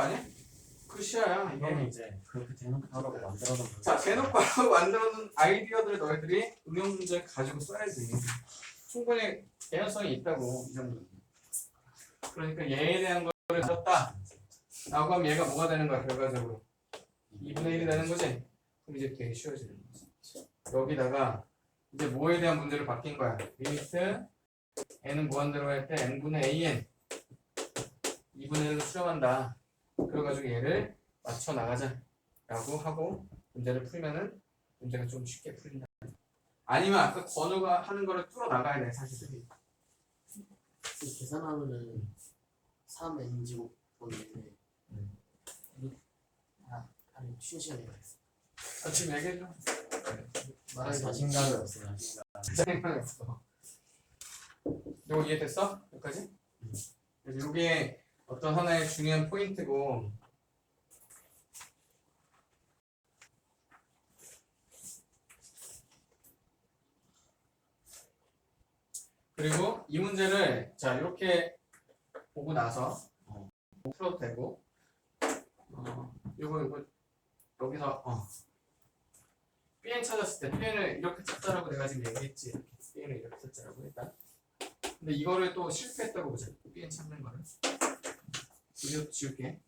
아니야? 이거는 이게 이제 그렇게 대놓고 하라고 만들어 놓은 거지. 자 대놓고 만들어놓은 아이디어들을 너희들이 응용 문제 가지고 써야지. 충분히 개연성이 있다고 이 정도는. 그러니까 얘에 대한 거를 썼다. 라고 하면 얘가 뭐가 되는 거야 결과적으로? 2분의 1이 되는 거지? 그럼 이제 되게 쉬워지는 거지. 여기다가 이제 뭐에 대한 문제를 바뀐 거야? 리미트 n은 무한대로 할 때 n분의 an 2분의 1로 수렴한다 그래가지고 얘를 맞춰 나가자 라고 하고 문제를 풀면은 문제가 좀 쉽게 풀린다 아니면 아까 건우가 하는 거를 뚫어 나가야 돼 사실은 이 계산하면은 3n 제곱. 아 아니 쉬는 시간에 말했어 아, 지금 얘기해줘 말하기 자신감이 없어 자신감. 짜증만 없어 이거 이해됐어? 여기까지? 그래서 이게 어떤 하나의 중요한 포인트고. 그리고 이 문제를 자 이렇게 보고 나서 어, 풀어도 되고. 어, 요거 요거 여기서 어, BN 찾았을 때 BN을 이렇게 찾자라고 내가 지금 얘기했지. BN을 이렇게 찾자라고 일단. 근데 이거를 또 실패했다고 보자. BN 찾는 거를 이거 지울게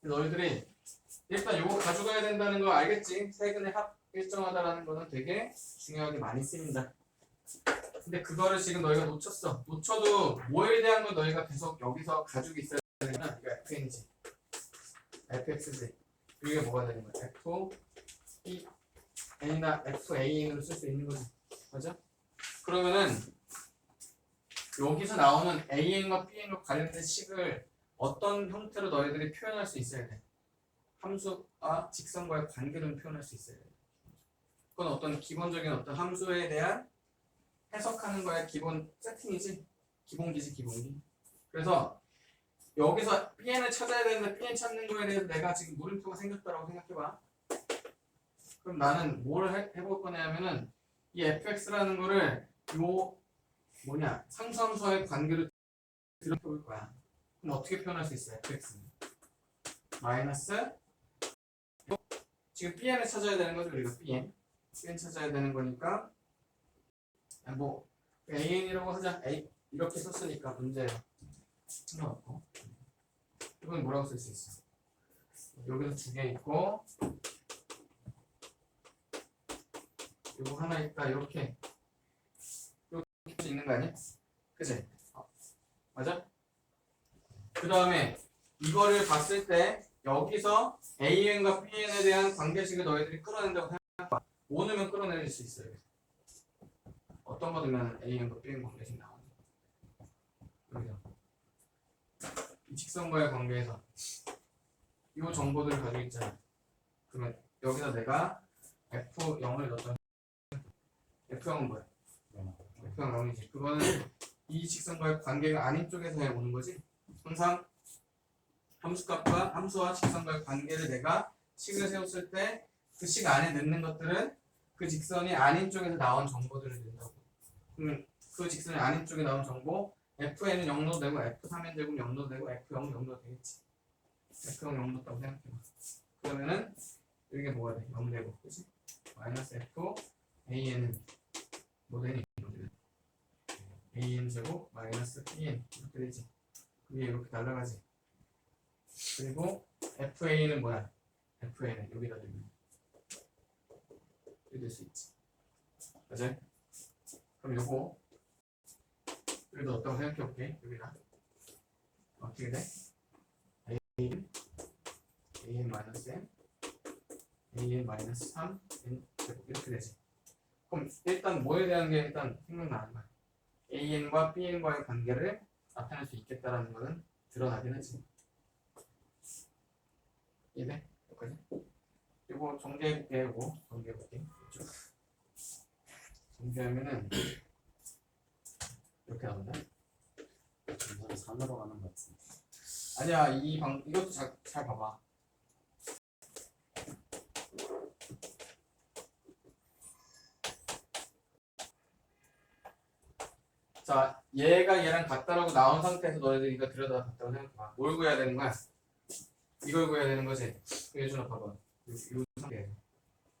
너희들이 일단 요거 가져가야 된다는 거 알겠지? 세근의 합 일정하다라는 거는 되게 중요하게 많이 쓰인다 근데 그거를 지금 너희가 놓쳤어. 놓쳐도 뭐에 대한 거 너희가 계속 여기서 가지고 있어야 되나? 이거 FNG, FXG. 이게 뭐가 되는 거야? F, E, N이나 FAN으로 쓸 수 있는 거지. 맞아? 그러면은 여기서 나오는 AN과 BN과 관련된 식을 어떤 형태로 너희들이 표현할 수 있어야 돼. 함수와 직선과의 관계를 표현할 수 있어야 돼. 그건 어떤 기본적인 어떤 함수에 대한 해석하는 거야 기본 세팅이지 기본기지 기본기 그래서 여기서 bn을 찾아야 되는데 bn 찾는 거에 대해서 내가 지금 물음표가 생겼다라고 생각해봐 그럼 나는 뭘 해, 해볼 거냐면은 이 fx라는 거를 요 뭐냐 상수함수와의 관계로 들어볼 거야 그럼 어떻게 표현할 수 있어요 fx는 마이너스 요- 지금 bn을 찾아야 되는 거죠 우리가 bn bn 찾아야 되는 거니까 아, 뭐 AN이라고 하자. A 이렇게 썼으니까 문제예요. 상관없고. 이건 뭐라고 쓸 수 있어? 여기서 두 개 있고 이거 하나 있다 이렇게 이렇게 수 있는 거 아니야? 그지? 어. 맞아? 그 다음에 이거를 봤을 때 여기서 AN과 BN에 대한 관계식을 너희들이 끌어낸다고 생각해봐. 오 넣으면 끌어낼 수 있어요. 어떤 거 넣으면 A과 B의 관계식 나오는 여기서 이 직선과의 관계에서 이 정보들을 가지고 있잖아 그러면 여기서 내가 F0을 넣었던 F0은 뭐야? F0 0이지 그거는 이 직선과의 관계가 아닌 쪽에서 해 오는 거지 항상 함수값과 함수와 직선과의 관계를 내가 식을 세웠을 때 그 식 안에 넣는 것들은 그 직선이 아닌 쪽에서 나온 정보들을 그러면 그 직선이 아닌 쪽에 나온 정보 FN은 0 넣어도 되고 F3은 되고 0 넣어도 되고 F0은 0 넣어도 되겠지 F0 0 넣었다고 생각해봐 그러면은 이게 뭐가 돼? 0 되고 그치? 마이너스 F AN은 여기는? AN 제곱 마이너스 BN 이렇게 되지 그게 이렇게 날라가지 그리고 FA는 뭐야? FA는 여기다 두면 이렇게 될 수 있지 맞아요? 그럼 요거 여기다 어떤 생각해 볼게 여기다 어떻게 돼? a an 마이너스 n an 마이너스 3 n 제곱 이렇게 되지 그럼 일단 뭐에 대한 게 일단 생각나는 거야 an과 bn과의 관계를 나타낼 수 있겠다라는 거는 드러나긴 하지 이해돼? 여기까지? 이거 정리해볼게 이거 정리해볼게 이쪽 정리하면은 이렇게 나온다. 점점 산으로 가는 것 같은데. 아니야 이 방 이것도 잘, 잘 봐봐. 자, 같다라고 나온 상태에서 너희들 이거 들여다 봤다고 생각해봐. 뭘 구해야 되는 거야? 이걸 구해야 되는 거지. 예준아 봐봐. 요, 요 상태에서.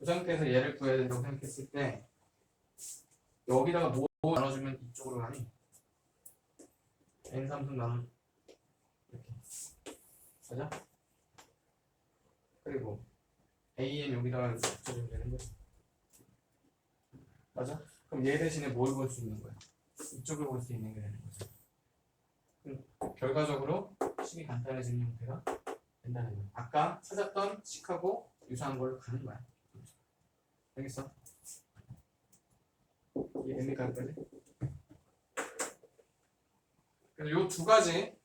이 상태에서 얘를 구해야 된다고 생각했을 때 여기다가 뭐 나눠주면 이쪽으로 가니? n 삼승 나눠 이렇게 맞아? 그리고 an 여기다가 붙여주면 되는 거지. 맞아? 그럼 얘 대신에 뭘 볼 수 있는 거야? 이쪽을 볼 수 있는 게 되는 거죠. 그럼 결과적으로 식이 간단해지는 형태가 된다는 거야. 아까 찾았던 식하고 유사한 걸 가는 거야. 알겠어? 이해됩니까? 여기까지? 그래서 요 두 가지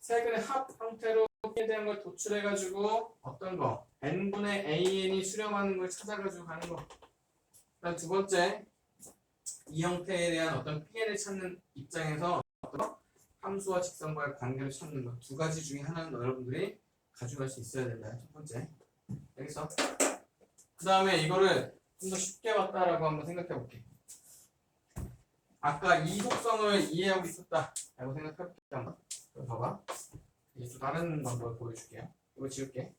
세근의 합 형태로 에 대한 걸 도출해가지고 어떤 거 n분의 an이 수렴하는 걸 찾아가지고 가는 거. 그다음 두 번째 이 형태에 대한 어떤 PN을 찾는 입장에서 어떤 거? 함수와 직선과의 관계를 찾는 것 두 가지 중에 하나는 여러분들이 가져갈 수 있어야 된다. 첫 번째. 알겠어? 그 다음에 이거를 좀 더 쉽게 봤다라고 한번 생각해 볼게. 아까 이 속성을 이해하고 있었다. 라고 생각해 볼게. 한번. 그럼 봐봐. 이제 또 다른 방법을 보여줄게요. 이거 지울게.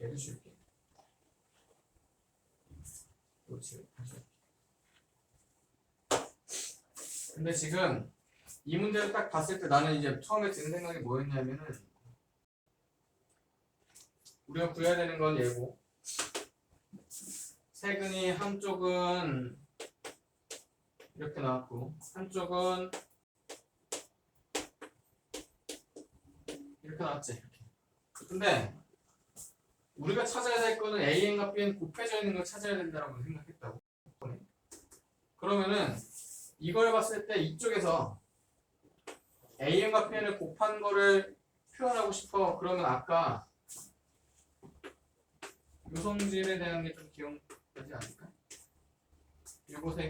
얘를 지울게. 근데 지금 이 문제를 딱 봤을 때 나는 이제 처음에 드는 생각이 뭐였냐면은 우리가 구해야 되는 건 얘고 세근이 한쪽은 이렇게 나왔고 한쪽은 이렇게 나왔지 이렇게. 근데 우리가 찾아야 될 거는 AN과 B는 곱해져 있는 걸 찾아야 된다고 생각했다고 그러면은 이걸 봤을 때 이쪽에서 AN과 Bn을 곱한 거를 표현하고 싶어 그러면 아까 요성질에 대한 게 좀 기억나지 않을까?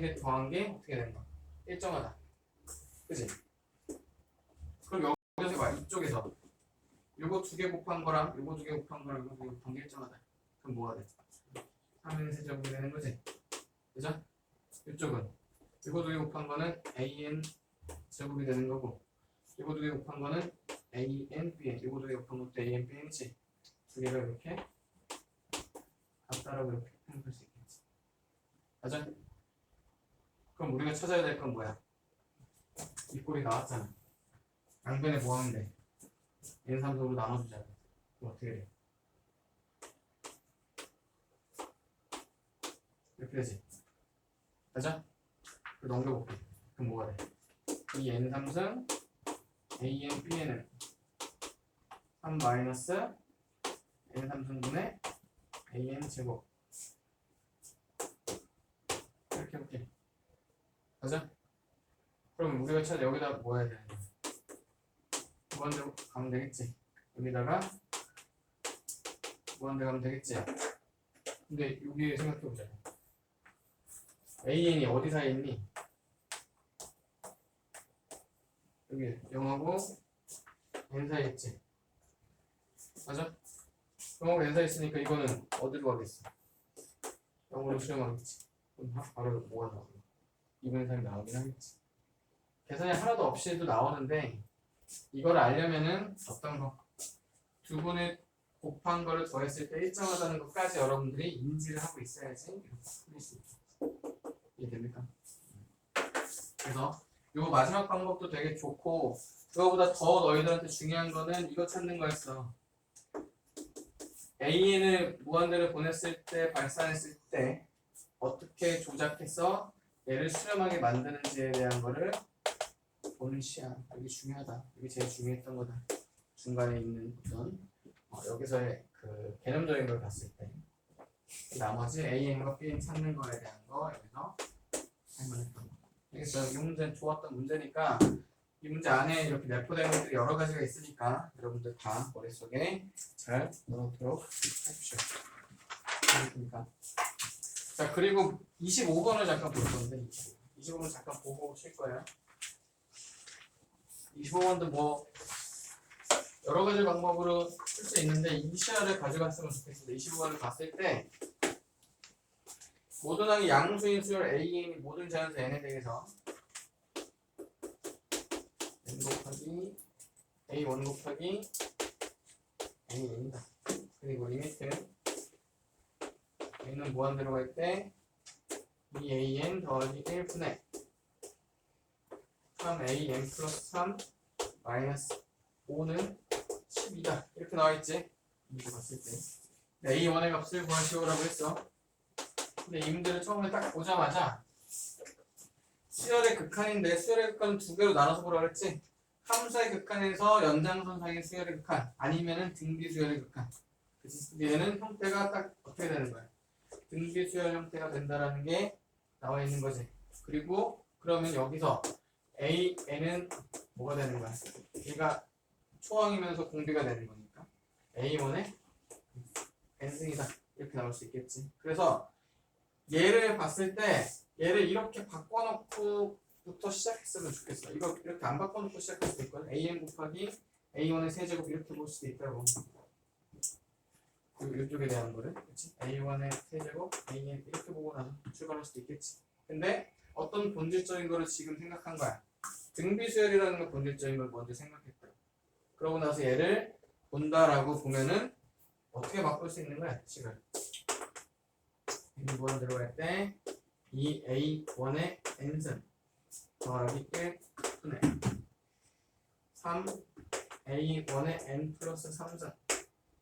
개 더한 게 어떻게 거야? 일정하다. 그지? 그럼 여기서 봐. 이쪽에서 요거 두 개 곱한 거랑 요거 두 개 곱한 거랑 요거 두 개 곱한 게 일정하다. 그럼 뭐가 돼? 3인 세제곱이 되는 거지? 그죠? 이쪽은 요거 두 개 곱한 거는 an 제곱이 되는 거고 요거 두 개 곱한 거는 an bn 요거 두 개 곱한 것도 an bn이지? 두 개가 이렇게 같다라고 이렇게 생각할 수 있겠지. 맞아? 그럼 우리가 찾아야 될 건 뭐야? 이 꼴이 나왔잖아. 양변에 뭐 하면 돼? N 삼성으로 나눠주자. 그럼 어떻게 돼? 이렇게 되지. 맞아? 넘겨볼게. 그럼 뭐가 돼? 이 n 삼승 a n b n은 3 마이너스 n 삼승분의 a n 제곱 이렇게 해볼게. 맞아? 그럼 우리가 찾아 여기다 뭐 해야 거야? 무한대로 가면 되겠지. 여기다가 무한대 가면 되겠지. 근데 여기 생각해보자. AN이 어디 사이에 있니? 여기 0하고 N 사이에 있지. 맞아? 0하고 N 사이에 있으니까 이거는 어디로 가겠어? 0으로 수렴하겠지. 그럼 바- 바로 뭐가 나오고 2분의 3이 나오긴 하겠지. 계산이 하나도 없이 해도 나오는데 이걸 알려면은 어떤 거? 두 분의 곱한 거를 더했을 때 일정하다는 것까지 여러분들이 인지를 하고 있어야지 풀릴 수 있죠. 이해됩니까? 그래서 요 마지막 방법도 되게 좋고 그거보다 더 너희들한테 중요한 거는 이거 찾는 거였어. AN을 무한대로 보냈을 때 발산했을 때 어떻게 조작해서 얘를 수렴하게 만드는지에 대한 거를 보는 시야 여기 중요하다. 여기 제일 중요했던 거다. 중간에 있는 어떤 어, 여기서의 그 개념적인 걸 봤을 때. 나머지 AN과 BN 찾는 거에 대한 거 여기서 할만했던 거. 알겠어요 이 문제는 좋았던 문제니까 이 문제 안에 이렇게 내포된 것들이 여러 가지가 있으니까 여러분들 다 머릿속에 잘 넣어놓도록 하십시오. 알겠습니까? 자 그리고 25번을 잠깐 볼 건데 25번. 잠깐 보고 칠 거예요 25번도 뭐 여러 가지 방법으로 쓸 수 있는데 이 시야를 가져갔으면 좋겠습니다. 25번을 봤을 때 모든 항이 양수인 수열 AN이 모든 자연수 N에 대해서 N 곱하기 A1 곱하기 N입니다. 그리고 리미트 N은 무한대로 갈 때 2AN 더하기 1분의 3AN 플러스 3 마이너스 5는 12다. 이렇게 나와있지? 이거 봤을 때. A1의 값을 구하시오라고 했어. 근데 이 문제를 처음에 딱 보자마자 수열의 극한인데 수열의 극한은 두 개로 나눠서 보라 그랬지? 함수의 극한에서 연장선 사이의 수열의 극한 아니면은 등비 수열의 극한? 얘는 형태가 딱 어떻게 되는 거야? 등비 수열 형태가 된다라는 게 나와 있는 거지 그리고 그러면 여기서 A, N은 뭐가 되는 거야? 얘가 초항이면서 공비가 되는 거니까 A1의 N승이다 이렇게 나올 수 있겠지 그래서 얘를 봤을 때 얘를 이렇게 바꿔놓고부터 시작했으면 좋겠어. 이거 이렇게 안 바꿔놓고 시작할 수도 있거든. an 곱하기 a1의 세제곱 이렇게 볼 수도 있다고. 이쪽에 대한 거를 그렇지? a1의 세제곱 an 이렇게 보고 나서 출발할 수도 있겠지. 근데 어떤 본질적인 거를 지금 생각한 거야. 등비수열이라는 거 본질적인 걸 먼저 생각했다. 그러고 나서 얘를 본다라고 보면은 어떻게 바꿀 수 있는 거야, 식을. n번 들어갈 때 2a1의 n승 더하기 1분의 3a1의 n 플러스 3승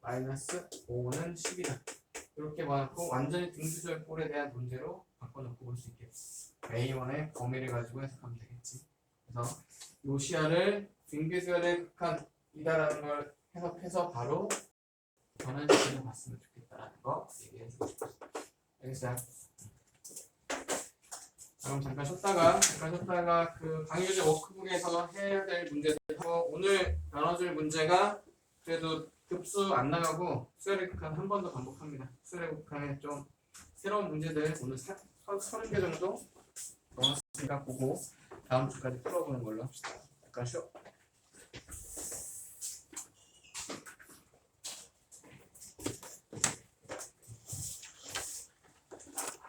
마이너스 5는 10이다 이렇게 봐놓고 완전히 등수절 꼴에 대한 문제로 바꿔놓고 볼 수 있겠지 a1의 범위를 가지고 해석하면 되겠지 그래서 요 시야를 등비수열의 극한이다라는 걸 해석해서 바로 전환식으로 봤으면 좋겠다라는 거 얘기해 주고 싶었어 알겠어요? 자, 그럼 잠깐 쉬었다가 잠깐 쉬었다가 그 강의 교재 워크북에서 해야 될 문제들 오늘 나눠줄 문제가 그래도 급수 안 나가고 수열의 극한 한 번 더 반복합니다. 수열의 극한에 좀 새로운 문제들 오늘 사, 서, 서른 개 정도 넣었으니까 보고 다음 주까지 풀어보는 걸로 합시다. 잠깐 쉬어.